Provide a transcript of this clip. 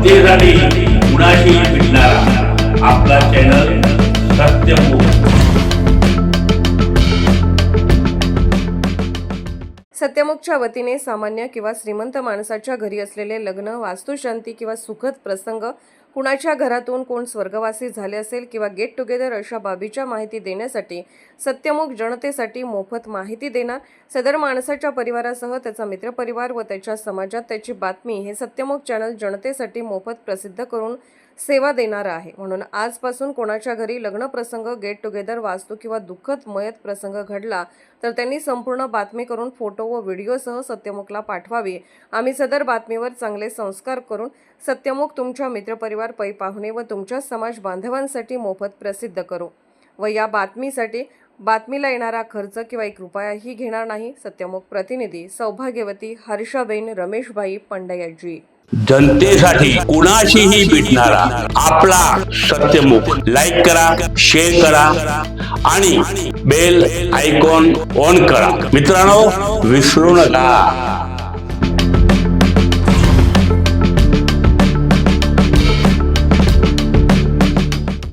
जनतेसाठी कुणाशी भेटणारा आपला चॅनल सत्यमुख सत्यमुखच्या वतीने सामान्य किंवा श्रीमंत माणसाच्या घरी असलेले लग्न वास्तुशांती किंवा सुखद प्रसंग कुणाच्या घरातून कोण स्वर्गवासी झाले असेल किंवा गेट टुगेदर अशा बाबीच्या माहिती देण्यासाठी सत्यमुख जनतेसाठी मोफत माहिती देणार सदर माणसाच्या परिवारासह त्याचा मित्रपरिवार व त्याच्या समाजात त्याची बातमी हे सत्यमुख चॅनल जनतेसाठी मोफत प्रसिद्ध करून सेवा देणार आहे. म्हणून आजपासून कोणाच्या घरी लग्न प्रसंग गेट टुगेदर वास्तू किंवा दुःखद मयत प्रसंग घडला तर त्यांनी संपूर्ण बातमी करून फोटो व व्हिडिओसह सत्यमुखला पाठवावी. आम्ही सदर बातमीवर चांगले संस्कार करून सत्यमुख तुमच्या मित्रपरिवार पै पाहुणे व तुमच्या समाज बांधवांसाठी मोफत प्रसिद्ध करू व या बातमीसाठी बातमीला येणारा खर्च किंवा एक रुपयाही घेणार नाही सत्यमुख प्रतिनिधी सौभाग्यवती हर्षाबेन रमेशभाई पंडयाजी. जनतेसाठी कुणाशीही भेटणारा आपला सत्यमुख लाईक करा शेअर करा आणि बेल आयकॉन ऑन करा. मित्रांनो विसरू नका.